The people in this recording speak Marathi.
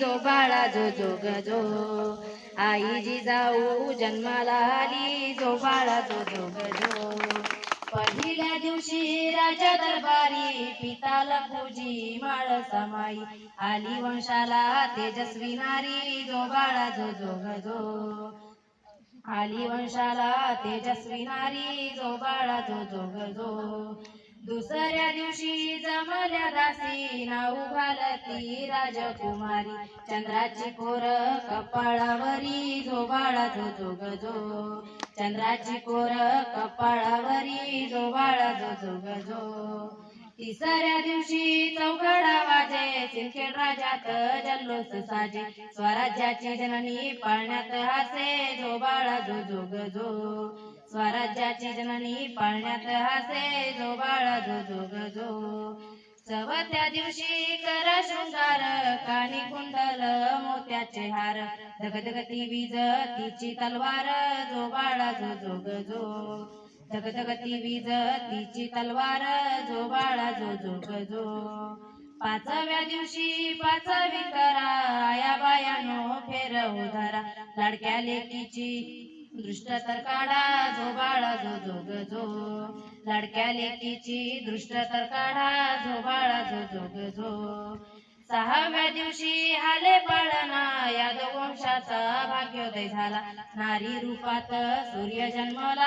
जो बाळा जो जो ग जो. आई जिजाऊ जन्माला आली जो बाळा जो जो ग जो. पहिल्या दिवशी राजा दरबारी पिताला पूजी माळ समाई. आली वंशाला तेजस्वी नारी जो बाळा जो जो ग जो. आली वंशाला तेजस्वी नारी जो बाळा जो जो ग जो. दुसऱ्या दिवशी जमल्या दासी नाव घालती राजकुमारी. चंद्राची कोर कपाळावरी झोबाळा जो जोग जो. चंद्राची कोर कपाळावरी झोबाळा जो जोग जो. तिसऱ्या दिवशी सिंदखेड राजात जल्लोष साजे. स्वराज्याची जननी पाळण्यात हासे जो बाळा जो जोग जो. स्वराज्याची जननी पाळण्यात हासे जो बाळा जो जोग जो. सव त्या दिवशी कर शृंगार कानी कुंडल मोत्याचे हार धगधगती वीज तिची तलवार जो बाळा जो जोग जो. धगधगती वीज तिची तलवार जो बाळा जो जो ग जो. पाचव्या दिवशी पाचवी करा. आया बायानो फेर उधारा. लाडक्या लेकीची दृष्ट तर काढा जो बाळा जो जोग जो. लाडक्या लेकीची दृष्ट तर काढा जो बाळा जो जोग जो. सहाव्या दिवशी हाले पाळणा. यादव वंशाचा भाग्योदय झाला. नारी रूपात सूर्य जन्मला.